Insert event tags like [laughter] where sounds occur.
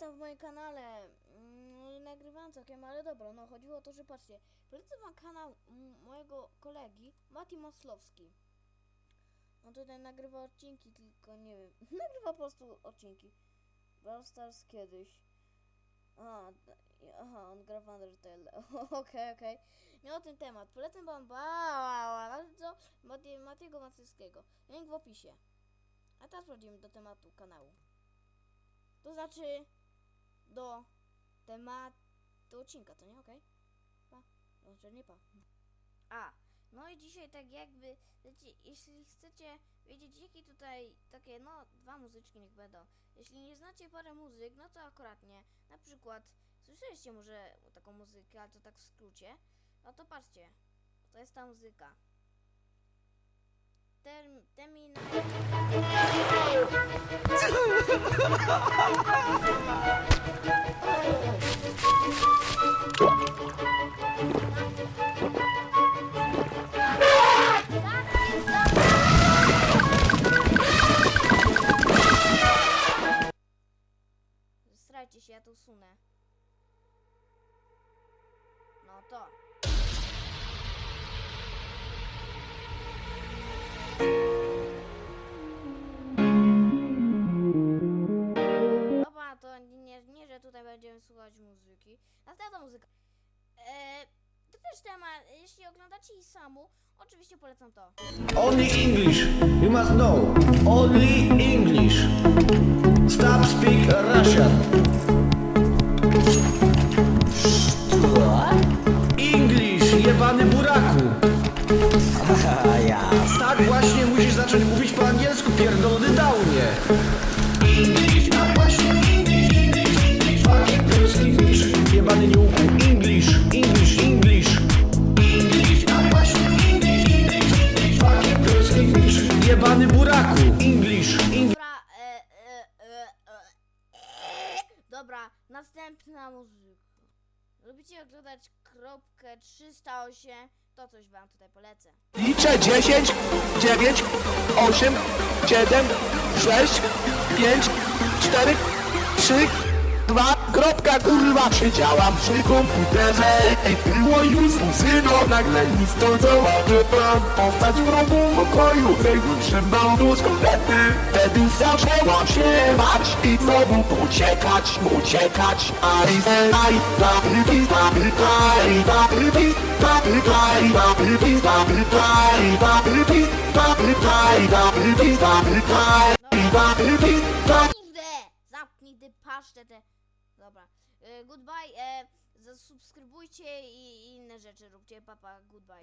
witam w moim kanale. Mm, nagrywam całkiem, ale dobra, no chodziło o to, że patrzcie, polecam wam kanał mojego kolegi, Mati Moslowski. On tutaj nagrywa odcinki, tylko nie wiem, [laughs] nagrywa po prostu odcinki. Brawl Stars kiedyś. A, aha, on gra w Undertale. [laughs] Okej, okej. Nie o ten temat. Polecam wam bardzo Mati- Matiego Macyskiego. Link w opisie. A teraz przechodzimy do tematu kanału. To znaczy do tematu odcinka, to nie? Okej? Pa. No, Znaczy nie pa. A, no i dzisiaj tak jakby, wiecie, jeśli chcecie wiedzieć jakie tutaj takie, no dwa muzyczki niech będą. Jeśli nie znacie parę muzyk, no to akurat nie. Na przykład, słyszeliście może taką muzykę, ale to tak w skrócie. No to patrzcie, to jest ta muzyka. Term, termina... [laughs] [laughs] [laughs] Strajcie się, ja to usunę. No to. Będziemy słuchać muzyki. Następna muzyka. E, to też temat, jeśli oglądacie i samu, oczywiście polecam to. Only English. You must know. Only English. Stop speak Russian. English, jebany buraku. [laughs] Tak właśnie musisz zacząć mówić po angielsku, pierdolony downie. English, następna muzyka. Lubicie oglądać kropkę 308? To coś wam tutaj polecę. Liczę 10, 9, 8, 7, 6, 5, 4, 3, 2, kropka kurwa Siedziałam przy komputerze i było już syno Nagle nic to zobaczyłam postać w rogu pokoju Najgłębszym nóż komplety Wtedy zaczęłam się bać i znowu uciekać, uciekać Aj, aj, babylki, babylkaj, babylki, babylkaj, babylki, babylkaj, babylki, babylkaj, babylki, babylkaj, babylki, babylki Idę! Zamknij ty pasztetę. Dobra. E, goodbye. E, zasubskrybujcie i, inne rzeczy róbcie. Papa, goodbye.